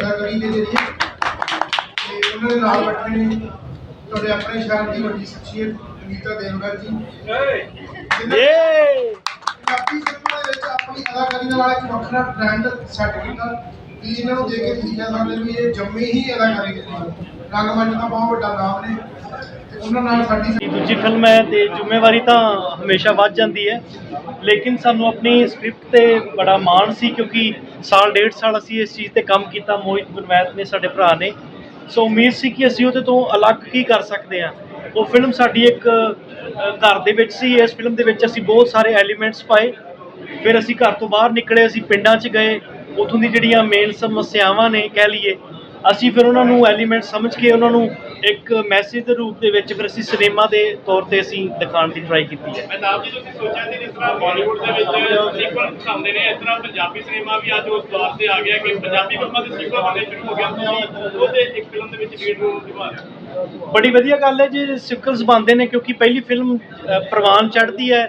ਗੀਤਾਂ ਦੇ ਦੇ ਜਰੀਏ ਤੇ ਉਹਨਾਂ ਦੇ ਨਾਲ ਬੈਠੇ ਨੇ ਤੁਹਾਡੇ ਆਪਣੇ ਸ਼ਹਿਰ ਦੀ ਵੱਡੀ ਸ਼ਖਸੀਅਤ ਅਨੀਤਾ ਦੇਵਗਨ ਜੀ। ਏ ਪੰਜਾਬੀ ਫਿਲਮਾਂ ਦੇ ਵਿੱਚ ਆਪਣੀ ਅਦਾਕਾਰੀ ਦੇ ਨਾਲ ਇੱਕ ਵੱਖਰਾ ਟ੍ਰੈਂਡ ਸੈੱਟ ਕੀਤਾ। ਵੀ ਇਹਨਾਂ ਨੂੰ ਦੇਖ ਕੇ ਤੁਸੀਂ ਕਹਿ ਸਕਦੇ ਹੋ ਵੀ ਇਹ ਜੰਮੇ ਹੀ ਅਦਾਕਾਰੀ ਦੇ ਨਾਲ। ਰੰਗਮੰਚ ਦਾ ਬਹੁਤ ਵੱਡਾ ਨਾਮ ਨੇ। ਉਹਨਾਂ ਨਾਲ ਸਾਡੀ ਦੂਜੀ ਫਿਲਮ ਹੈ ਤੇ ਜ਼ਿੰਮੇਵਾਰੀ ਤਾਂ ਹਮੇਸ਼ਾ ਵੱਧ ਜਾਂਦੀ ਹੈ। ਲੇਕਿਨ ਸਾਨੂੰ ਆਪਣੀ ਸਕ੍ਰਿਪਟ ਤੇ ਬੜਾ ਮਾਣ ਸੀ ਕਿਉਂਕਿ ਸਾਲ, ਡੇਢ ਸਾਲ ਅਸੀਂ ਇਸ ਚੀਜ਼ ਤੇ ਕੰਮ ਕੀਤਾ, ਮੋਹਿਤ ਗੁਰਮੈਤ ਨੇ ਸਾਡੇ ਭਰਾ ਨੇ। ਸੋ ਉਮੀਦ ਸੀ ਕਿ ਅਸੀਂ ਉਹਦੇ ਤੋਂ ਅਲੱਗ ਕੀ ਕਰ ਸਕਦੇ ਹਾਂ। ਉਹ ਫਿਲਮ ਸਾਡੀ ਇੱਕ ਘਰ ਦੇ ਵਿੱਚ ਸੀ। ਇਸ ਫਿਲਮ ਦੇ ਵਿੱਚ ਅਸੀਂ ਬਹੁਤ ਸਾਰੇ ਐਲੀਮੈਂਟਸ ਪਾਏ। ਫਿਰ ਅਸੀਂ ਘਰ ਤੋਂ ਬਾਹਰ ਨਿਕਲੇ, ਅਸੀਂ ਪਿੰਡਾਂ 'ਚ ਗਏ। ਉਥੋਂ ਦੀ ਜਿਹੜੀਆਂ ਮੇਨ ਸਮੱਸਿਆਵਾਂ ਨੇ, ਕਹਿ ਲਈਏ, ਅਸੀਂ ਫਿਰ ਉਹਨਾਂ ਨੂੰ ਐਲੀਮੈਂਟ ਸਮਝ ਕੇ ਉਹਨਾਂ ਨੂੰ ਇੱਕ ਮੈਸੇਜ ਦੇ ਰੂਪ ਦੇ ਵਿੱਚ ਫਿਰ ਅਸੀਂ ਸਿਨੇਮਾ ਦੇ ਤੌਰ ਤੇ ਅਸੀਂ ਦਿਖਾਉਣ ਦੀ ਟਰਾਈ ਕੀਤੀ ਹੈ। ਮਹਿਤਾਬ ਜੀ ਤੁਸੀਂ ਸੋਚਿਆ ਸੀ ਜਿਸ ਤਰ੍ਹਾਂ ਬਾਲੀਵੁੱਡ ਦੇ ਵਿੱਚ ਸੀਕਵਲ ਦਿਖਾਉਂਦੇ ਨੇ ਇਸ ਤਰ੍ਹਾਂ ਪੰਜਾਬੀ ਸਿਨੇਮਾ ਵੀ ਅੱਜ ਉਸ ਦੌਰ ਤੇ ਆ ਗਿਆ ਕਿ ਪੰਜਾਬੀ ਫਿਲਮਾਂ ਦੇ ਸੀਕਵਲ ਬਣਨੇ ਸ਼ੁਰੂ ਹੋ ਗਿਆ ਤੁਸੀਂ ਉਹਦੇ ਇੱਕ ਫਿਲਮ ਦੇ ਵਿੱਚ ਲੀਡ ਰੋਲ ਨਿਭਾ ਰਹੇ ਹੋ। ਬੜੀ ਵਧੀਆ ਗੱਲ ਹੈ ਜੇ ਸਿਕਲਸ ਬਣਦੇ ਨੇ ਕਿਉਂਕਿ ਪਹਿਲੀ ਫਿਲਮ ਪ੍ਰਵਾਨ ਚੜ੍ਹਦੀ ਹੈ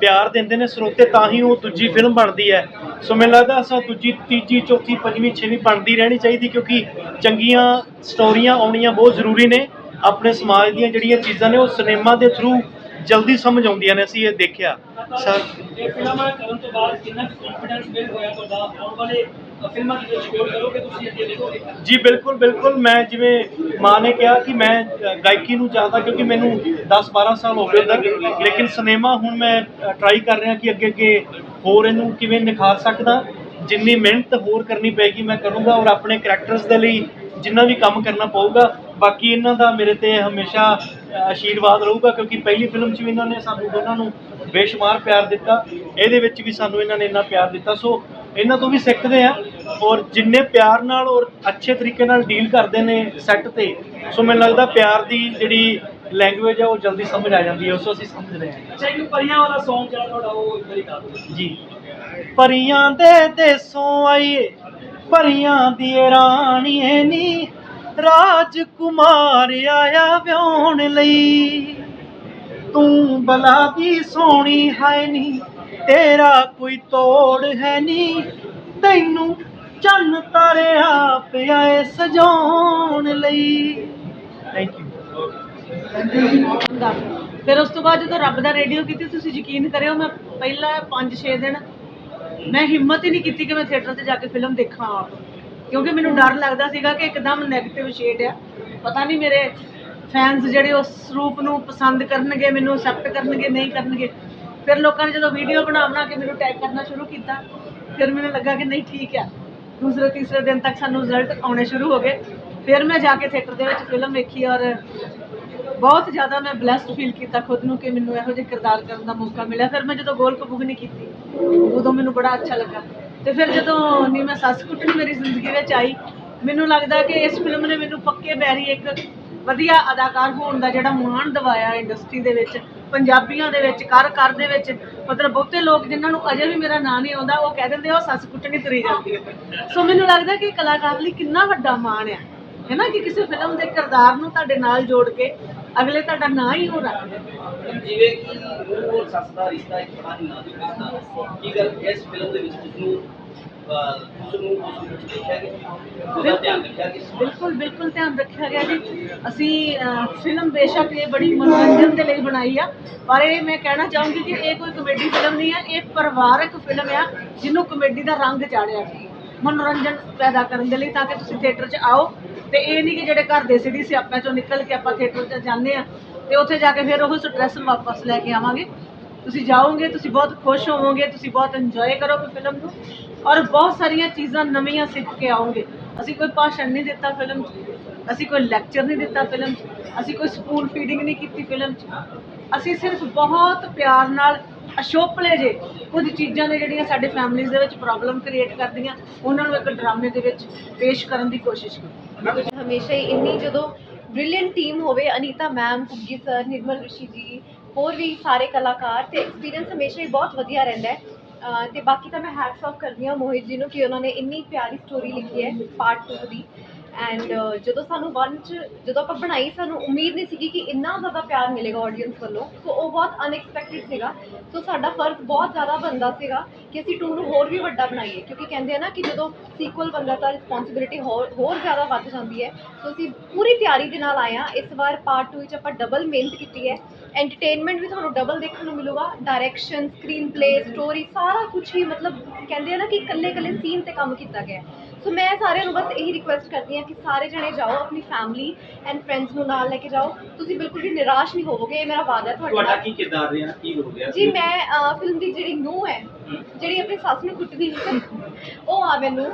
ਪਿਆਰ ਦਿੰਦੇ ਨੇ ਸਰੋਤੇ, ਤਾਂ ਹੀ ਉਹ ਦੂਜੀ ਫਿਲਮ ਬਣਦੀ ਹੈ। ਸੋ ਮੈਨੂੰ ਲੱਗਦਾ ਅਸਾਂ ਦੂਜੀ, ਤੀਜੀ, ਚੌਥੀ, ਪੰਜਵੀਂ, ਛੇਵੀਂ ਬਣਦੀ ਰਹਿਣੀ ਚਾਹੀਦੀ ਕਿਉਂਕਿ ਚੰਗੀਆਂ ਸਟੋਰੀਆਂ ਆਉਣੀਆਂ ਬਹੁਤ ਜ਼ਰੂਰੀ ਨੇ। ਆਪਣੇ ਸਮਾਜ ਦੀਆਂ ਜਿਹੜੀਆਂ ਚੀਜ਼ਾਂ ਨੇ ਉਹ ਸਿਨੇਮਾ ਦੇ ਥਰੂ ਜਲਦੀ ਸਮਝ ਆਉਂਦੀਆਂ ਨੇ, ਅਸੀਂ ਇਹ ਦੇਖਿਆ। ਸਰ। ਇਹ ਫਿਲਮ ਕਰਨ ਤੋਂ ਬਾਅਦ ਕਿੰਨਾ ਕੰਫੀਡੈਂਸ ਬਿਲਡ ਹੋਇਆ ਤੁਹਾਡਾ? ਆਉਣ ਵਾਲੇ ਫਿਲਮਾਂ ਦੀ ਸ਼ੁਰੂ ਕਰੋਗੇ ਤੁਸੀਂ ਅੱਗੇ ਦੇਖੋਗੇ ਜੀ, ਬਿਲਕੁਲ ਬਿਲਕੁਲ। ਮੈਂ ਜਿਵੇਂ ਮਾਂ ਨੇ ਕਿਹਾ ਕਿ ਮੈਂ ਗਾਇਕੀ ਨੂੰ ਜ਼ਿਆਦਾ ਕਿਉਂਕਿ ਮੈਨੂੰ 10 12 ਸਾਲ ਹੋ ਗਏ ਉਧਰ ਲੇਕਿਨ ਸਿਨੇਮਾ ਹੁਣ ਮੈਂ ਟਰਾਈ ਕਰ ਰਿਹਾ ਕਿ ਅੱਗੇ ਅੱਗੇ ਹੋਰ ਇਹਨੂੰ ਕਿਵੇਂ ਨਿਖਾਰ ਸਕਦਾ। ਜਿੰਨੀ ਮਿਹਨਤ ਹੋਰ ਕਰਨੀ ਪਏਗੀ ਮੈਂ ਕਰੂੰਗਾ ਔਰ ਆਪਣੇ ਕੈਰੈਕਟਰਸ ਦੇ ਲਈ ਜਿੰਨਾ ਵੀ ਕੰਮ ਕਰਨਾ ਪਊਗਾ। ਬਾਕੀ ਇਹਨਾਂ ਦਾ ਮੇਰੇ ਤੇ ਹਮੇਸ਼ਾ ਆਸ਼ੀਰਵਾਦ ਰਹੂਗਾ ਕਿਉਂਕਿ ਪਹਿਲੀ ਫਿਲਮ 'ਚ ਵੀ ਇਹਨਾਂ ਨੇ ਸਾਨੂੰ ਦੋਨਾਂ ਨੂੰ ਬੇਸ਼ੁਮਾਰ ਪਿਆਰ ਦਿੱਤਾ। ਇਹਦੇ ਵਿੱਚ ਵੀ ਸਾਨੂੰ ਇਹਨਾਂ ਨੇ ਇੰਨਾ ਪਿਆਰ ਦਿੱਤਾ। ਸੋ ਇਹਨਾਂ ਤੋਂ ਵੀ ਸਿੱਖਦੇ ਆ ਔਰ ਜਿੰਨੇ ਪਿਆਰ ਨਾਲ ਔਰ ਅੱਛੇ ਤਰੀਕੇ ਨਾਲ ਡੀਲ ਕਰਦੇ ਨੇ ਸੈੱਟ ਤੇ ਸੋ ਮੈਨੂੰ ਲੱਗਦਾ ਪਿਆਰ ਦੀ ਜਿਹੜੀ ਲੈਂਗੁਏਜ ਆ ਉਹ ਜਲਦੀ ਸਮਝ ਆ ਜਾਂਦੀ ਹੈ ਸੋ ਅਸੀਂ ਸਮਝ ਰਹੇ ਹਾਂ। ਅੱਛਾ ਇੱਕ ਪਰੀਆਂ ਵਾਲਾ Song ਜਿਹੜਾ ਤੁਹਾਡਾ ਉਹ ਇੱਕ ਵਾਰੀ ਗਾ ਦਿਓ। ਜੀ। ਪਰੀਆਂ ਦੇ ਦੇਸੋਂ ਆਈਏ ਪਰੀਆਂ ਦੀ ਰਾਣੀਏ ਨੀ ਰਾਜਕੁਮਾਰ ਆਇਆ ਵਿਆਹਣ ਲਈ। ਤੂੰ ਬਲਾ ਦੀ ਸੋਹਣੀ ਹੈ ਨੀ ਤੇਰਾ ਕੋਈ ਤੋੜ ਹੈ ਨੀ ਤੈਨੂੰ ਚੰਨ ਤਾਰਿਆ ਪਿਆ ਏ ਸਜਾਉਣ ਲਈ। ਥੈਂਕ ਯੂ ਫਿਰ ਉਸ ਤੋਂ ਬਾਅਦ ਜਦੋਂ ਰੱਬ ਦਾ ਰੇਡੀਓ ਕੀਤੀ, ਤੁਸੀਂ ਯਕੀਨ ਕਰਿਓ, ਮੈਂ ਪਹਿਲਾ 5-6 ਦਿਨ ਮੈਂ ਹਿੰਮਤ ਹੀ ਨਹੀਂ ਕੀਤੀ ਕਿ ਮੈਂ ਥੀਏਟਰ ਤੇ ਜਾ ਕੇ ਫਿਲਮ ਦੇਖਾਂ ਆਪ। ਕਿਉਂਕਿ ਮੈਨੂੰ ਡਰ ਲੱਗਦਾ ਸੀਗਾ ਕਿ ਇੱਕਦਮ 네ਗੇਟਿਵ ਸ਼ੇਡ ਆ। ਪਤਾ ਨਹੀਂ ਮੇਰੇ ਫੈਨਸ ਜਿਹੜੇ ਉਸ ਰੂਪ ਨੂੰ ਪਸੰਦ ਕਰਨਗੇ, ਮੈਨੂੰ ਅਸੈਪਟ ਕਰਨਗੇ, ਨਹੀਂ ਕਰਨਗੇ। ਫਿਰ ਲੋਕਾਂ ਨੇ ਜਦੋਂ ਵੀਡੀਓ ਬਣਾ ਬਣਾ ਕੇ ਮੈਨੂੰ ਟੈਗ ਕਰਨਾ ਸ਼ੁਰੂ ਕੀਤਾ, ਫਿਰ ਮੈਨੂੰ ਲੱਗਾ ਕਿ ਨਹੀਂ ਠੀਕ ਆ। ਦੂਸਰੇ, ਤੀਸਰੇ ਦਿਨ ਤੱਕ ਸਾਨੂੰ ਰਿਜ਼ਲਟ ਆਉਣੇ ਸ਼ੁਰੂ ਹੋ ਗਏ। ਫਿਰ ਮੈਂ ਜਾ ਕੇ ਥੀਏਟਰ ਦੇ ਵਿੱਚ ਫਿਲਮ ਵੇਖੀ ਔਰ ਬਹੁਤ ਜ਼ਿਆਦਾ ਮੈਂ ਬlesed ਫੀਲ ਕੀਤਾ ਖੁਦ ਨੂੰ ਕਿ ਮੈਨੂੰ ਇਹੋ ਜਿਹੇ ਕਿਰਦਾਰ ਕਰਨ ਦਾ ਮੌਕਾ ਮਿਲਿਆ। ਫਿਰ ਮੈਂ ਜਦੋਂ ਗੋਲ ਕਬੂਗਨੀ ਕੀਤੀ, ਉਦੋਂ ਮੈਨੂੰ ਬੜਾ ਅੱਛਾ ਲੱਗਾ। ਤੇ ਫਿਰ ਜਦੋਂ ਨੀ ਮੈਂ ਸੱਸ ਕੁੱਟਣੀ ਮੇਰੀ ਜ਼ਿੰਦਗੀ ਵਿੱਚ ਆਈ, ਮੈਨੂੰ ਲੱਗਦਾ ਕਿ ਇਸ ਫਿਲਮ ਨੇ ਮੈਨੂੰ ਪੱਕੇ ਬੈਰੀ ਇੱਕ ਵਧੀਆ ਅਦਾਕਾਰ ਹੋਣ ਦਾ ਜਿਹੜਾ ਮਾਣ ਦਿਵਾਇਆ ਇੰਡਸਟਰੀ ਦੇ ਵਿੱਚ, ਪੰਜਾਬੀਆਂ ਦੇ ਵਿੱਚ ਕਰ ਕਰ ਦੇ ਵਿੱਚ, ਮਤਲਬ ਬਹੁਤੇ ਲੋਕ ਜਿਨ੍ਹਾਂ ਨੂੰ ਅਜੇ ਵੀ ਮੇਰਾ ਨਾਂ ਨਹੀਂ ਆਉਂਦਾ, ਉਹ ਕਹਿ ਦਿੰਦੇ ਉਹ ਸੱਸ ਕੁੱਟਣੀ ਤਰੀ ਜਾਂਦੀ ਹੈ। ਸੋ ਮੈਨੂੰ ਲੱਗਦਾ ਕਿ ਕਲਾਕਾਰ ਲਈ ਕਿੰਨਾ ਵੱਡਾ ਮਾਣ ਆ। ਹੈ ਨਾ ਕਿ ਕਿਸੇ ਫਿਲਮ ਦੇ ਕਿਰਦਾਰ ਨੂੰ ਤੁਹਾਡੇ ਨਾਲ ਜੋੜ ਕੇ ਅਗਲੇ ਤੁਹਾਡਾ ਨਾਂ ਹੀ ਉਹ ਰੱਖਦੇ ਨੇ। ਜਿਵੇਂ ਕਿ ਉਹ ਔਰ ਸੱਸ ਦਾ ਰਿਸ਼ਤਾ ਇੱਕ ਬੜਾ ਹੀ ਨਾਜ਼ੁਕ ਰਿਸ਼ਤਾ ਹੈ। ਕੀ ਗੱਲ ਇਸ ਫਿਲਮ ਦੇ ਵਿੱਚ ਗਿਆ? ਬਿਲਕੁਲ। ਬਿਲਕੁਲ ਧਿਆਨ ਰੱਖਿਆ ਗਿਆ ਜੀ। ਅਸੀਂ ਫਿਲਮ ਬੇਸ਼ੱਕ ਇਹ ਬੜੀ ਮਨੋਰੰਜਨ ਦੇ ਲਈ ਬਣਾਈ ਆ। ਪਰ ਇਹ ਮੈਂ ਕਹਿਣਾ ਚਾਹੂੰਗੀ ਕਿ ਇਹ ਕੋਈ ਕਮੇਡੀ ਫਿਲਮ ਨਹੀਂ ਆ। ਇਹ ਪਰਿਵਾਰਕ ਫਿਲਮ ਆ ਜਿਹਨੂੰ ਕਮੇਡੀ ਦਾ ਰੰਗ ਚਾੜਿਆ ਸੀ। ਮਨੋਰੰਜਨ ਪੈਦਾ ਕਰਨ ਦੇ ਲਈ ਤਾਂ ਕਿ ਤੁਸੀਂ ਥੀਏਟਰ 'ਚ ਆਓ। ਤੇ ਇਹ ਨਹੀਂ ਕਿ ਜਿਹੜੇ ਘਰ ਦੇ ਸਿੱਧੀ ਸਿਆਪਿਆਂ 'ਚੋਂ ਨਿਕਲ ਕੇ ਆਪਾਂ ਥੀਏਟਰ 'ਚ ਜਾਂਦੇ ਆ ਤੇ ਉੱਥੇ ਜਾ ਕੇ ਫਿਰ ਉਹ ਸਟ੍ਰੈਸ ਵਾਪਸ ਲੈ ਕੇ ਆਵਾਂਗੇ। ਤੁਸੀਂ ਜਾਓਗੇ, ਤੁਸੀਂ ਬਹੁਤ ਖੁਸ਼ ਹੋਵੋਗੇ, ਤੁਸੀਂ ਬਹੁਤ ਇੰਜੋਏ ਕਰੋਗੇ ਫਿਲਮ ਨੂੰ ਔਰ ਬਹੁਤ ਸਾਰੀਆਂ ਚੀਜ਼ਾਂ ਨਵੀਆਂ ਸਿੱਖ ਕੇ ਆਓਗੇ। ਅਸੀਂ ਕੋਈ ਭਾਸ਼ਣ ਨਹੀਂ ਦਿੱਤਾ ਫਿਲਮ 'ਚ, ਅਸੀਂ ਕੋਈ ਲੈਕਚਰ ਨਹੀਂ ਦਿੱਤਾ ਫਿਲਮ 'ਚ, ਅਸੀਂ ਕੋਈ ਸਕੂਲ ਫੀਡਿੰਗ ਨਹੀਂ ਕੀਤੀ ਫਿਲਮ 'ਚ। ਅਸੀਂ ਸਿਰਫ ਬਹੁਤ ਪਿਆਰ ਨਾਲ ਅਸ਼ੋਪਲੇ ਜੇ, ਕੁਝ ਚੀਜ਼ਾਂ ਨੇ ਜਿਹੜੀਆਂ ਸਾਡੇ ਫੈਮਲੀਜ਼ ਦੇ ਵਿੱਚ ਪ੍ਰੋਬਲਮ ਕ੍ਰੀਏਟ ਕਰਦੀਆਂ, ਉਹਨਾਂ ਨੂੰ ਇੱਕ ਡਰਾਮੇ ਦੇ ਵਿੱਚ ਪੇਸ਼ ਕਰਨ ਦੀ ਕੋਸ਼ਿਸ਼ ਕੀਤੀ ਹਮੇਸ਼ਾ ਹੀ ਇੰਨੀ ਜਦੋਂ ਬ੍ਰਿਲੀਅੰਟ ਟੀਮ ਹੋਵੇ, ਅਨੀਤਾ ਮੈਮ ਕੁੱਗੀ ਸਰ ਨਿਰਮਲ ਰਿਸ਼ੀ ਜੀ, ਹੋਰ ਵੀ ਸਾਰੇ ਕਲਾਕਾਰ ਤੇ ਐਕਸਪੀਰੀਅੰਸ ਹਮੇਸ਼ਾ ਹੀ ਬਹੁਤ ਵਧੀਆ ਰਹਿੰਦਾ ਹੈ। ਤੇ ਬਾਕੀ ਤਾਂ ਮੈਂ ਹੈਟਸ ਆਫ ਕਰਦੀ ਹਾਂ ਮੋਹਿਤ ਜੀ ਨੂੰ ਕਿ ਉਹਨਾਂ ਨੇ ਇੰਨੀ ਪਿਆਰੀ ਸਟੋਰੀ ਲਿਖੀ ਹੈ ਪਾਰਟ 2 ਦੀ। ਐਂਡ uh, ਜਦੋਂ ਸਾਨੂੰ ਵਨ ਚ, ਜਦੋਂ ਆਪਾਂ ਬਣਾਈ, ਸਾਨੂੰ ਉਮੀਦ ਨਹੀਂ ਸੀਗੀ ਕਿ ਇੰਨਾ ਜ਼ਿਆਦਾ ਪਿਆਰ ਮਿਲੇਗਾ ਆਡੀਅנס ਵੱਲੋਂ। ਸੋ ਉਹ ਬਹੁਤ ਅਨਐਕਸਪੈਕਟਿਡ ਸੀਗਾ। ਸੋ ਸਾਡਾ ਫਰਜ਼ ਬਹੁਤ ਜ਼ਿਆਦਾ ਬਣਦਾ ਸੀਗਾ ਕਿ ਅਸੀਂ ਟੂ ਨੂੰ ਹੋਰ ਵੀ ਵੱਡਾ ਬਣਾਈਏ। ਕਿਉਂਕਿ ਕਹਿੰਦੇ ਆ ਨਾ ਕਿ ਜਦੋਂ ਸੀਕੁਅਲ ਬਣਦਾ ਤਾਂ ਰਿਸਪੌਂਸਿਬਿਲਿਟੀ ਹੋਰ ਹੋਰ ਜ਼ਿਆਦਾ ਵੱਧ ਜਾਂਦੀ ਹੈ। ਸੋ ਅਸੀਂ ਪੂਰੀ ਤਿਆਰੀ ਦੇ ਨਾਲ ਆਏ ਹਾਂ। ਇਸ ਵਾਰ ਪਾਰਟ 2 ਵਿੱਚ ਆਪਾਂ ਡਬਲ ਮਿਹਨਤ ਕੀਤੀ ਹੈ। ਐਂਟਰਟੇਨਮੈਂਟ ਵੀ ਤੁਹਾਨੂੰ ਡਬਲ ਦੇਖਣ ਨੂੰ ਮਿਲੂਗਾ। ਡਾਇਰੈਕਸ਼ਨ ਸਕਰੀਨ ਪਲੇ ਸਟੋਰੀ ਸਾਰਾ ਕੁਝ ਹੀ ਮਤਲਬ ਕਹਿੰਦੇ ਆ ਨਾ ਕਿ ਇਕੱਲੇ ਇਕੱਲੇ ਸੀਨ ਤੇ ਕੰਮ ਕੀਤਾ ਗਿਆ ਸੋ ਮੈਂ ਸਾਰਿਆਂ ਨੂੰ ਬਸ ਇਹੀ ਰਿਕੁਐਸਟ ਕਰਦੀ ਹਾਂ ਕਿ ਸਾਰੇ ਜਣੇ ਜਾਓ ਆਪਣੀ ਫੈਮਿਲੀ ਐਂਡ ਫਰੈਂਡਸ ਨੂੰ ਨਾਲ ਲੈ ਕੇ ਜਾਓ। ਤੁਸੀਂ ਬਿਲਕੁਲ ਵੀ ਨਿਰਾਸ਼ ਨਹੀਂ ਹੋਵੋਗੇ ਇਹ ਮੇਰਾ ਵਾਅਦਾ ਹੈ ਤੁਹਾਡੇ ਤੁਹਾਡਾ ਨਾਲ। ਕੀ ਕਿਰਦਾਰ ਰਿਹਾ? ਕੀ ਹੋ ਗਿਆ? ਜੀ ਮੈਂ ਫਿਲਮ ਦੀ ਜਿਹੜੀ ਨੂੰਹ ਹੈ ਜਿਹੜੀ ਆਪਣੀ ਸੱਸ ਨੂੰ ਕੁੱਟਦੀ ਹੈ ਉਹ ਆ ਮੈਨੂੰ।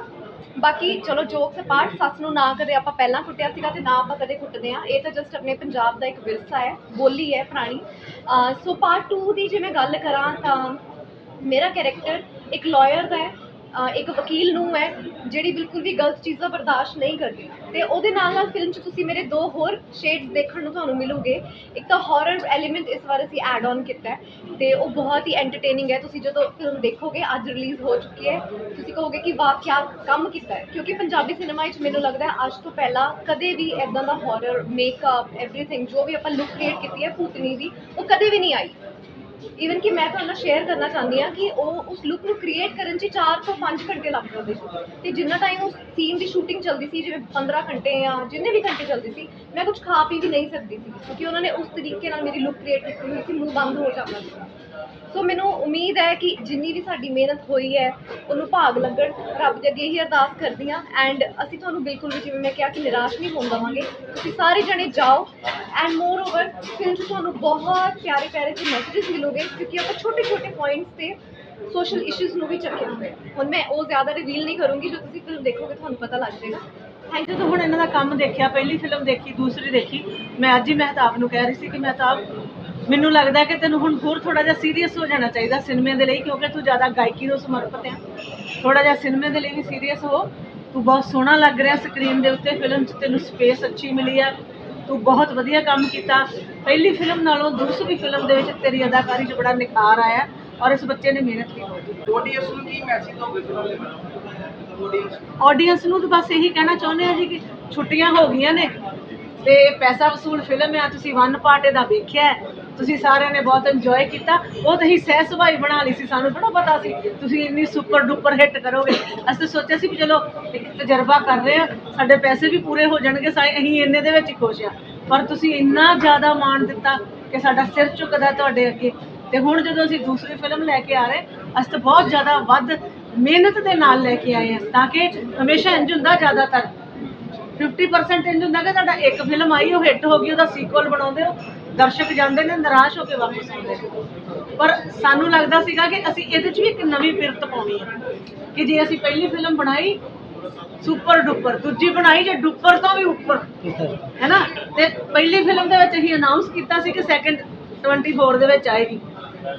ਬਾਕੀ ਚਲੋ ਜੋਕਸ ਅਪਾਰਟ ਸੱਸ ਨੂੰ ਨਾ ਕਦੇ ਆਪਾਂ ਪਹਿਲਾਂ ਕੁੱਟਿਆ ਸੀਗਾ ਤੇ ਨਾ ਆਪਾਂ ਕਦੇ ਕੁੱਟਦੇ ਆ ਇਹ ਤਾਂ ਜਸਟ ਆਪਣੇ ਪੰਜਾਬ ਦਾ ਇੱਕ ਵਿਰਸਾ ਹੈ ਬੋਲੀ ਹੈ ਪੁਰਾਣੀ। ਸੋ ਪਾਰਟ 2 ਦੀ ਜੇ ਮੈਂ ਗੱਲ ਕਰਾਂ ਤਾਂ ਮੇਰਾ ਕੈਰੈਕਟਰ ਇੱਕ ਲਾਇਰ ਦਾ ਹੈ। ਇੱਕ ਵਕੀਲ ਨੂੰ ਹੈ ਜਿਹੜੀ ਬਿਲਕੁਲ ਵੀ ਗਲਤ ਚੀਜ਼ਾਂ ਬਰਦਾਸ਼ਤ ਨਹੀਂ ਕਰਦੀ। ਅਤੇ ਉਹਦੇ ਨਾਲ ਨਾਲ ਫਿਲਮ 'ਚ ਤੁਸੀਂ ਮੇਰੇ ਦੋ ਹੋਰ ਸ਼ੇਡਸ ਦੇਖਣ ਨੂੰ ਤੁਹਾਨੂੰ ਮਿਲੂਗੇ। ਇੱਕ ਤਾਂ ਹਾਰਰ ਐਲੀਮੈਂਟ ਇਸ ਵਾਰ ਅਸੀਂ ਐਡ ਔਨ ਕੀਤਾ ਅਤੇ ਉਹ ਬਹੁਤ ਹੀ ਐਂਟਰਟੇਨਿੰਗ ਹੈ। ਤੁਸੀਂ ਜਦੋਂ ਫਿਲਮ ਦੇਖੋਗੇ, ਅੱਜ ਰਿਲੀਜ਼ ਹੋ ਚੁੱਕੀ ਹੈ। ਤੁਸੀਂ ਕਹੋਗੇ ਕਿ ਵਾਹ, ਕਿਆ ਕੰਮ ਕੀਤਾ ਹੈ। ਕਿਉਂਕਿ ਪੰਜਾਬੀ ਸਿਨੇਮਾ ਵਿੱਚ ਮੈਨੂੰ ਲੱਗਦਾ ਹੈ, ਅੱਜ ਤੋਂ ਪਹਿਲਾਂ ਕਦੇ ਵੀ ਐਦਾਂ ਦਾ ਹਾਰਰ ਮੇਕਅਪ ਐਵਰੀਥਿੰਗ ਜੋ ਵੀ ਆਪਾਂ ਲੁੱਕ ਕ੍ਰੀਏਟ ਕੀਤੀ ਹੈ ਭੂਤਨੀ ਦੀ, ਉਹ ਕਦੇ ਵੀ ਨਹੀਂ ਆਈ। ਈਵਨ ਕਿ ਮੈਂ ਤੁਹਾਨੂੰ ਸ਼ੇਅਰ ਕਰਨਾ ਚਾਹੁੰਦੀ ਹਾਂ ਕਿ ਉਹ ਉਸ ਲੁੱਕ ਨੂੰ ਕ੍ਰੀਏਟ ਕਰਨ 'ਚ 4 ਤੋਂ 5 ਘੰਟੇ ਲੱਗ ਜਾਂਦੇ ਸੀ। ਤੇ ਜਿੰਨਾ ਟਾਈਮ ਉਸ ਸੀਨ ਦੀ ਸ਼ੂਟਿੰਗ ਚੱਲਦੀ ਸੀ, ਜਿਵੇਂ 15 ਘੰਟੇ ਜਾਂ ਜਿੰਨੇ ਵੀ ਘੰਟੇ ਚੱਲਦੀ ਸੀ, ਮੈਂ ਕੁਝ ਖਾ ਪੀ ਵੀ ਨਹੀਂ ਸਕਦੀ ਸੀ, ਕਿਉਂਕਿ ਉਹਨਾਂ ਨੇ ਉਸ ਤਰੀਕੇ ਨਾਲ ਮੇਰੀ ਲੁੱਕ ਕ੍ਰੀਏਟ ਕੀਤੀ ਹੋਈ ਸੀ, ਮੂੰਹ ਬੰਦ ਹੋ ਜਾਂਦਾ ਸੀ। ਸੋ ਮੈਨੂੰ ਉਮੀਦ ਹੈ ਕਿ ਜਿੰਨੀ ਵੀ ਸਾਡੀ ਮਿਹਨਤ ਹੋਈ ਹੈ, ਉਹਨੂੰ ਭਾਗ ਲੱਗਣ ਰੱਬ ਦੇ ਅੱਗੇ ਹੀ ਅਰਦਾਸ ਕਰਦੀ ਹਾਂ। ਐਂਡ ਅਸੀਂ ਤੁਹਾਨੂੰ ਬਿਲਕੁਲ ਵੀ ਜਿਵੇਂ ਮੈਂ ਕਿਹਾ ਕਿ ਨਿਰਾਸ਼ ਨਹੀਂ ਹੋਣ ਦੇਵਾਂਗੇ। ਤੁਸੀਂ ਸਾਰੇ ਜਣੇ ਜਾਓ। ਐਂਡ ਮੋਰ ਓਵਰ ਫਿਲਮ 'ਚ ਤੁਹਾਨੂੰ ਬਹੁਤ ਪਿਆਰੇ ਪਿਆਰੇ ਜਿਹੇ ਮੈਸੇजेस ਮਿਲੋਗੇ, ਕਿਉਂਕਿ ਆਪਾਂ ਛੋਟੇ ਛੋਟੇ ਪੁਆਇੰਟਸ ਤੇ ਸੋਸ਼ਲ ਇਸ਼ੂਜ਼ ਨੂੰ ਵੀ ਚੱਕਿਆ ਹੋਇਆ ਹੁਣ ਮੈਂ ਉਹ ਜ਼ਿਆਦਾ ਰਿਵੀਲ ਨਹੀਂ ਕਰੂੰਗੀ, ਜੋ ਤੁਸੀਂ ਫਿਲਮ ਦੇਖੋਗੇ, ਤੁਹਾਨੂੰ ਪਤਾ ਲੱਗ ਜਾਏਗਾ। ਥੈਂਕ ਜਦੋਂ ਹੁਣ ਇਹਨਾਂ ਦਾ ਕੰਮ ਦੇਖਿਆ, ਪਹਿਲੀ ਫਿਲਮ ਦੇਖੀ, ਦੂਸਰੀ ਦੇਖੀ, ਮੈਂ ਅੱਜ ਹੀ ਮਹਿਤਾਬ ਨੂੰ ਕਹਿ ਰਹੀ ਸੀ ਕਿ ਮਹਿਤਾਬ ਮੈਨੂੰ ਲੱਗਦਾ ਕਿ ਤੈਨੂੰ ਹੁਣ ਹੋਰ ਥੋੜਾ ਜਿਹਾ ਸੀਰੀਅਸ ਹੋ ਜਾਣਾ ਚਾਹੀਦਾ ਸਿਨੇਮੇ ਦੇ ਲਈ ਕਿਉਂਕਿ ਤੂੰ ਜ਼ਿਆਦਾ ਗਾਇਕੀ ਨੂੰ ਸਮਰਪਿਤ ਹੈ। ਥੋੜਾ ਜਿਹਾ ਸਿਨੇਮੇ ਦੇ ਲਈ ਵੀ ਸੀਰੀਅਸ ਹੋ। ਤੂੰ ਬਹੁਤ ਸੋਹਣਾ ਲੱਗ ਰਿਹਾ ਸਕਰੀਨ ਦੇ ਉੱਤੇ ਫਿਲਮ 'ਚ ਤੈਨੂੰ ਸਪੇਸ ਅੱਛੀ ਮਿਲੀ ਆ ਤੂੰ ਬਹੁਤ ਵਧੀਆ ਕੰਮ ਕੀਤਾ। ਪਹਿਲੀ ਫਿਲਮ ਨਾਲੋਂ ਦੂਸਰੀ ਫਿਲਮ ਦੇ ਵਿੱਚ ਤੇਰੀ ਅਦਾਕਾਰੀ 'ਚ ਬੜਾ ਨਿਖਾਰ ਆਇਆ ਔਰ ਇਸ ਬੱਚੇ ਨੇ ਮਿਹਨਤ ਕੀਤੀ। ਆਡੀਅੰਸ ਨੂੰ ਕੀ ਮੈਸੇਜ ਦੋਗੇ ਫਿਲਮ ਦੇ ਵੱਲੋਂ ਆਡੀਅੰਸ ਨੂੰ? ਤਾਂ ਬਸ ਇਹੀ ਕਹਿਣਾ ਚਾਹੁੰਦੇ ਆ ਜੀ ਕਿ ਛੁੱਟੀਆਂ ਹੋ ਗਈਆਂ ਨੇ ਤੇ ਪੈਸਾ ਵਸੂਲ ਫਿਲਮ ਆ ਤੁਸੀਂ ਵਨ ਪਾਰਟ ਇਹਦਾ ਵੇਖਿਆ ਤੁਸੀਂ ਸਾਰਿਆਂ ਨੇ ਬਹੁਤ ਇੰਜੋਏ ਕੀਤਾ। ਉਹ ਹੀ ਸਹਿ ਸੁਭਾਈ ਬਣਾ ਲਈ ਸੀ, ਸਾਨੂੰ ਥੋੜਾ ਪਤਾ ਸੀ। ਤੁਸੀਂ ਇੰਨੀ ਸੁਪਰ ਡੁਪਰ ਹਿੱਟ ਕਰੋਗੇ। ਅਸੀਂ ਸੋਚਿਆ ਸੀ ਵੀ ਚਲੋ, ਇੱਕ ਤਜਰਬਾ ਕਰ ਰਹੇ ਆ ਸਾਡੇ ਪੈਸੇ ਵੀ ਪੂਰੇ ਹੋ ਜਾਣਗੇ ਸਾ- ਅਸੀਂ ਇੰਨੇ ਦੇ ਵਿੱਚ ਹੀ ਖੁਸ਼ ਆ ਪਰ ਤੁਸੀਂ ਇੰਨਾ ਜ਼ਿਆਦਾ ਮਾਣ ਦਿੱਤਾ ਕਿ ਸਾਡਾ ਸਿਰ ਝੁਕਦਾ ਤੁਹਾਡੇ ਅੱਗੇ। ਤੇ ਹੁਣ ਜਦੋਂ ਅਸੀਂ ਦੂਸਰੀ ਫਿਲਮ ਲੈ ਕੇ ਆ ਰਹੇ, ਅਸੀਂ ਤਾਂ ਬਹੁਤ ਜ਼ਿਆਦਾ ਵੱਧ ਮਿਹਨਤ ਦੇ ਨਾਲ ਲੈ ਕੇ ਆਏ ਹਾਂ, ਤਾਂ ਕਿ ਹਮੇਸ਼ਾ ਇੰਜ ਹੁੰਦਾ ਜ਼ਿਆਦਾਤਰ। 50% ਇੰਜ ਹੁੰਦਾ ਕਿ ਤੁਹਾਡਾ ਇੱਕ ਫਿਲਮ ਆਈ, ਉਹ ਹਿੱਟ ਹੋ ਗਈ, ਉਹਦਾ ਸੀਕੁਅਲ ਬਣਾਉਂਦੇ ਹੋ ਦਰਸ਼ਕ ਜਾਂਦੇ ਨੇ ਨਿਰਾਸ਼ ਹੋ ਕੇ ਵਾਪਸ ਆਉਂਦੇ ਨੇ। ਪਰ ਸਾਨੂੰ ਲੱਗਦਾ ਸੀਗਾ ਕਿ ਅਸੀਂ ਇਹਦੇ 'ਚ ਵੀ ਇੱਕ ਨਵੀਂ ਫਿਰਤ ਪਾਉਣੀ ਹੈ। ਕਿ ਜੇ ਅਸੀਂ ਪਹਿਲੀ ਫਿਲਮ ਬਣਾਈ ਸੁਪਰ ਡੁਪਰ ਦੂਜੀ ਬਣਾਈ ਜੇ ਡੁਪਰ ਤੋਂ ਵੀ ਉੱਪਰ ਹੈ ਨਾ? ਤੇ ਪਹਿਲੀ ਫਿਲਮ ਦੇ ਵਿੱਚ ਅਸੀਂ ਅਨਾਉਂਸ ਕੀਤਾ ਸੀ ਕਿ ਸੈਕੰਡ 24 ਦੇ ਵਿੱਚ ਆਏਗੀ।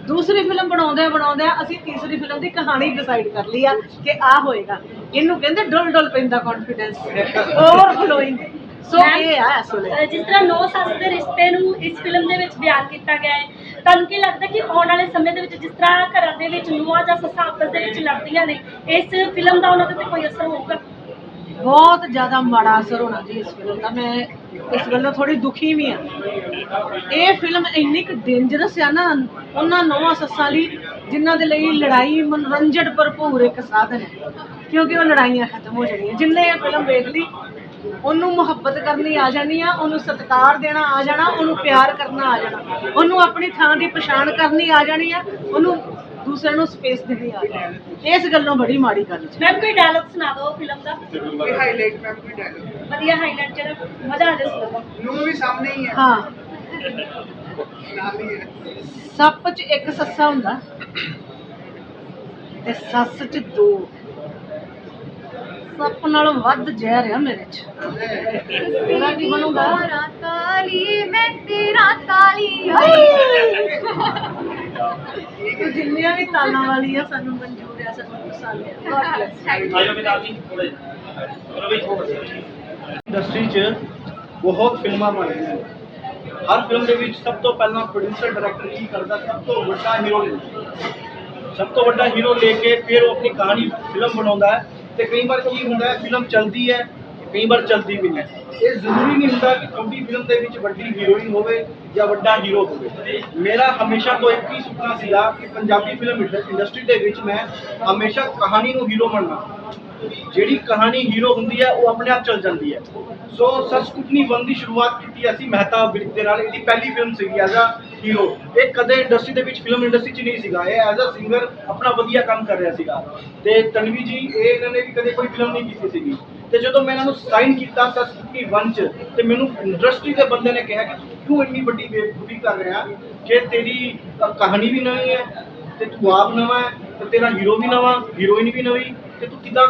ਦੂਸਰੀ ਫਿਲਮ ਬਣਾਉਂਦੇ ਬਣਾਉਂਦੇ ਅਸੀਂ ਤੀਸਰੀ ਫਿਲਮ ਦੀ ਕਹਾਣੀ ਡਿਸਾਈਡ ਕਰ ਲਈ ਆ ਕਿ ਆ ਹੋਏਗਾ। ਇਹਨੂੰ ਕਹਿੰਦੇ ਡੁੱਲ ਡੁੱਲ ਪੈਂਦਾ ਕੌਨਫੀਡੈਂਸ ਓਵਰਫਲੋਇੰਗ ਸੋ ਇਹ ਆ ਅਸਲ ਅਹ ਜਿਸ ਤਰ੍ਹਾਂ ਨੌ ਸੱਸ ਦੇ ਰਿਸ਼ਤੇ ਨੂੰ ਇਸ ਫਿਲਮ ਦੇ ਵਿੱਚ ਬਿਆਨ ਕੀਤਾ ਗਿਆ ਹੈ ਤੁਹਾਨੂੰ ਕੀ ਲੱਗਦਾ ਕਿ ਆਉਣ ਵਾਲੇ ਸਮੇਂ ਦੇ ਵਿੱਚ ਜਿਸ ਤਰ੍ਹਾਂ ਘਰਾਂ ਦੇ ਵਿੱਚ ਨੂੰਹਾਂ ਜਾਂ ਸੱਸਾਂ ਆਪਸ ਦੇ ਵਿੱਚ ਲੜਦੀਆਂ ਨੇ ਇਸ ਫਿਲਮ ਦਾ ਉਹਨਾਂ ਦੇ ਉੱਤੇ ਕੋਈ ਅਸਰ ਹੋਊਗਾ? ਬਹੁਤ ਜ਼ਿਆਦਾ ਮਾੜਾ ਅਸਰ ਹੋਣਾ ਜੀ ਇਸ ਫਿਲਮ ਦਾ। ਮੈਂ ਇਸ ਗੱਲੋਂ ਥੋੜੀ ਦੁਖੀ ਵੀ ਆ ਇਹ ਫਿਲਮ ਇੰਨੀ ਕੁ ਡੇਂਜਰਸ ਆ ਨਾ ਉਹਨਾਂ ਨੌਵਾਂ ਸੱਸਾਂ ਲਈ ਜਿਨ੍ਹਾਂ ਦੇ ਲਈ ਲੜਾਈ ਮਨੋਰੰਜਨ ਭਰਪੂਰ ਇੱਕ ਸਾਧਨ ਹੈ। ਕਿਉਂਕਿ ਉਹ ਲੜਾਈਆਂ ਖਤਮ ਹੋ ਜਾਣੀਆਂ। ਜਿੰਨੇ ਇਹ ਫਿਲਮ ਵੇਖ ਲਈ ਉਹਨੂੰ ਮੁਹੱਬਤ ਕਰਨੀ ਆ ਜਾਣੀ ਆ ਉਹਨੂੰ ਸਤਿਕਾਰ ਦੇਣਾ ਆ ਜਾਣਾ ਉਹਨੂੰ ਪਿਆਰ ਕਰਨਾ ਆ ਜਾਣਾ। ਉਹਨੂੰ ਆਪਣੀ ਥਾਂ ਦੀ ਪਛਾਣ ਕਰਨੀ ਆ ਜਾਣੀ ਆ ਉਹਨੂੰ ਦੂਸਰੇ ਨੂੰ ਸਪੇਸ ਦੇਣੀ ਆ ਜਾਣੀ ਇਸ ਗੱਲੋਂ ਬੜੀ ਮਾੜੀ ਗੱਲ ਹੈ ਮੈਮ ਕੋਈ ਡਾਇਲੌਗ ਸੁਣਾ ਦਿਓ ਫਿਲਮ ਦਾ। ਇਹ ਹਾਈਲਾਈਟ ਮੈਮ ਕੋਈ ਡਾਇਲੌਗ ਵਧੀਆ ਹਾਈਲਾਈਟ ਜਿਹੜਾ ਮਜ਼ਾ ਆ ਜਾਏ ਸੁਣਨ ਨੂੰ ਵੀ ਸਾਹਮਣੇ ਹੀ ਹੀ। ਹੈ ਸੱਪ 'ਚ ਇੱਕ ਸੱਸਾ ਹੁੰਦਾ ਤੇ ਸੱਸ 'ਚ ਦੋ। ਸੱਪ ਨਾਲੋਂ ਵੱਧ ਜ਼ਹਿਰ ਆ ਮੇਰੇ 'ਚ। ਤੇਰਾ ਕੀ ਬਣੂਗਾ? ਤੇਰਾ ਕਾਲੀ ਮੈਂ ਤੇਰਾ ਕਾਲੀ ਤੂੰ ਜਿੰਨੀਆਂ ਵੀ ਤਾਲਾਂ ਵਾਲੀ ਆ ਸਾਨੂੰ ਮਨਜ਼ੂਰ ਆ ਸਾਨੂੰ ਪਸੰਦ ਆ। God bless. ਆਇਓ ਮੇਰਾ ਜੀ ਥੋੜੇ ਰਵੀ ਥੋੜੇ ਇੰਡਸਟਰੀ 'ਚ ਬਹੁਤ ਫਿਲਮਾਂ ਬਣਦੀਆਂ ਨੇ। ਹਰ ਫਿਲਮ ਦੇ ਵਿੱਚ ਸਭ ਤੋਂ ਪਹਿਲਾਂ ਪ੍ਰੋਡਿਊਸਰ ਡਾਇਰੈਕਟਰ ਕੀ ਕਰਦਾ? ਸਭ ਤੋਂ ਵੱਡਾ ਹੀਰੋ ਲੈਂਦਾ। ਸਭ ਤੋਂ ਵੱਡਾ ਹੀਰੋ ਲੈ ਕੇ ਫਿਰ ਉਹ ਆਪਣੀ ਕਹਾਣੀ ਫਿਲਮ ਬਣਾਉਂਦਾ ਹੈ। ਤੇ ਕਈ ਵਾਰ ਕੀ ਹੁੰਦਾ ਹੈ ਫਿਲਮ ਚੱਲਦੀ ਹੈ, ਕਈ ਵਾਰ ਚੱਲਦੀ ਵੀ ਨਹੀਂ। ਇਹ ਜ਼ਰੂਰੀ ਨਹੀਂ ਹੁੰਦਾ ਕਿ ਛੋਟੀ ਫਿਲਮ ਦੇ ਵਿੱਚ ਵੱਡੀ ਹੀਰੋਇਨ ਹੋਵੇ ਜਾਂ ਵੱਡਾ ਹੀਰੋ ਹੋਵੇ। ਮੇਰਾ ਹਮੇਸ਼ਾ ਤੋਂ ਇੱਕ ਹੀ ਸੁਪਨਾ ਸੀਗਾ ਕਿ ਪੰਜਾਬੀ ਫਿਲਮ ਇੰਡਸਟਰੀ ਦੇ ਵਿੱਚ ਮੈਂ ਹਮੇਸ਼ਾ ਕਹਾਣੀ ਨੂੰ ਹੀਰੋ ਮੰਨਣਾ ਜਿਹੜੀ ਕਹਾਣੀ ਹੀਰੋ ਹੁੰਦੀ ਹੈ, ਉਹ ਆਪਣੇ ਆਪ ਚੱਲ ਜਾਂਦੀ ਹੈ। ਸੋ ਸਚ ਕੁਟਨੀ ਵਨ ਦੀ ਸ਼ੁਰੂਆਤ ਕੀਤੀ ਅਸੀਂ ਮਹਿਤਾ ਵਿਰਕ ਦੇ ਨਾਲ। ਇਹਦੀ ਪਹਿਲੀ ਫਿਲਮ ਸੀਗੀ, ਐਜ਼ ਅ ਹੀਰੋ ਇਹ ਕਦੇ ਇੰਡਸਟਰੀ ਦੇ ਵਿੱਚ ਫਿਲਮ ਇੰਡਸਟਰੀ 'ਚ ਨਹੀਂ ਸੀਗਾ। ਇਹ ਐਜ਼ ਅ ਸਿੰਗਰ ਆਪਣਾ ਵਧੀਆ ਕੰਮ ਕਰ ਰਿਹਾ ਸੀਗਾ। ਤੇ ਤਨਵੀ ਜੀ, ਇਹ ਇਹਨਾਂ ਨੇ ਵੀ ਕਦੇ ਕੋਈ ਫਿਲਮ ਨਹੀਂ ਕੀਤੀ ਸੀਗੀ। ਤੇ ਜਦੋਂ ਮੈਂ ਇਹਨਾਂ ਨੂੰ ਸਾਈਨ ਕੀਤਾ ਸਚ ਕੁਟਨੀ 'ਚ, ਤੇ ਮੈਨੂੰ ਇੰਡਸਟਰੀ ਦੇ ਬੰਦੇ ਨੇ ਕਿਹਾ ਕਿ ਤੂੰ ਇੰਨੀ ਵੱਡੀ ਬੇਵਕੂਫੀ ਕਰ ਰਿਹਾ ਕਿ ਤੇਰੀ ਕਹਾਣੀ ਵੀ ਨਵੀਂ ਹੈ, ਤੇ ਤੂੰ ਆਪ ਨਵਾਂ ਹੈ, ਤੇ ਤੇਰਾ ਹੀਰੋ ਵੀ ਨਵਾਂ ਹੀਰੋਇਨ ਵੀ ਨਵੀਂ, ਤੇ ਤੂੰ ਕਿੱਦਾਂ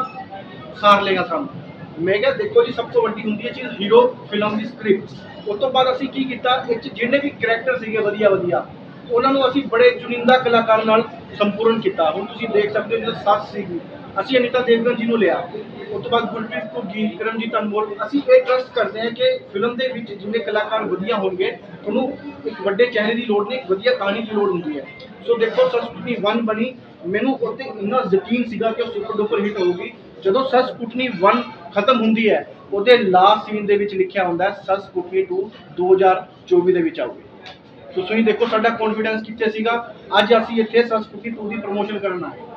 ਸਾਰ ਲੇਗਾ ਸਾਨੂੰ? ਮੈਂ ਕਿਹਾ ਦੇਖੋ ਜੀ, ਸਭ ਤੋਂ ਵੱਡੀ ਹੁੰਦੀ ਹੈ ਚੀਜ਼ ਹੀਰੋ ਫਿਲਮ ਦੀ ਸਕ੍ਰਿਪਟ ਉਸ ਤੋਂ ਬਾਅਦ ਅਸੀਂ ਕੀ ਕੀਤਾ, ਇਹ 'ਚ ਜਿੰਨੇ ਵੀ ਕਰੈਕਟਰ ਸੀਗੇ, ਵਧੀਆ ਵਧੀਆ, ਉਹਨਾਂ ਨੂੰ ਅਸੀਂ ਬੜੇ ਚੁਣਿੰਦਾ ਕਲਾਕਾਰ ਨਾਲ ਸੰਪੂਰਨ ਕੀਤਾ। ਹੁਣ ਤੁਸੀਂ ਦੇਖ ਸਕਦੇ ਹੋ, ਜਦੋਂ ਸੱਸ ਸੀਗੀ, ਅਸੀਂ ਅਨੀਤਾ ਦੇਵਗਨ ਜੀ ਨੂੰ ਲਿਆ। ਉਸ ਤੋਂ ਬਾਅਦ ਗੁਰਪ੍ਰੀਤ ਘੁੱਗੀ ਕਰਮਜੀਤ ਅਨਮੋਲ, ਅਸੀਂ ਇਹ ਟਰਸਟ ਕਰਦੇ ਹਾਂ ਕਿ ਫਿਲਮ ਦੇ ਵਿੱਚ ਜਿੰਨੇ ਕਲਾਕਾਰ ਵਧੀਆ ਹੋਣਗੇ, ਉਹਨੂੰ ਇੱਕ ਵੱਡੇ ਚਿਹਰੇ ਦੀ ਲੋੜ ਨਹੀਂ, ਇੱਕ ਵਧੀਆ ਕਹਾਣੀ ਦੀ ਲੋੜ ਹੁੰਦੀ ਹੈ। ਸੋ ਦੇਖੋ ਸਸਪੁਟਨੀ 1 ਬਣੀ। ਮੈਨੂੰ ਉੱਤੇ ਇੰਨਾ ਯਕੀਨ ਸੀਗਾ ਕਿ ਉਹ ਸੁਪਰ ਡੁਪਰ ਹਿੱਟ ਹੋਊਗੀ। ਜਦੋਂ ਸਸਪੁਟਨੀ 1 ਖਤਮ ਹੁੰਦੀ ਹੈ। ਉਹਦੇ ਲਾਸਟ ਸੀਨ ਦੇ ਵਿੱਚ ਲਿਖਿਆ ਹੁੰਦਾ ਹੈ ਸਸਪੁਟਨੀ 2 2024 ਦੇ ਵਿੱਚ ਆਊਗੀ। ਸੋ ਤੁਸੀਂ ਦੇਖੋ ਸਾਡਾ ਕੌਨਫੀਡੈਂਸ ਕਿੱਥੇ ਸੀਗਾ? ਅੱਜ ਅਸੀਂ ਇੱਥੇ ਸਸਪੁਟਨੀ 2 ਦੀ ਪ੍ਰੋਮੋਸ਼ਨ ਕਰਨ ਆਏ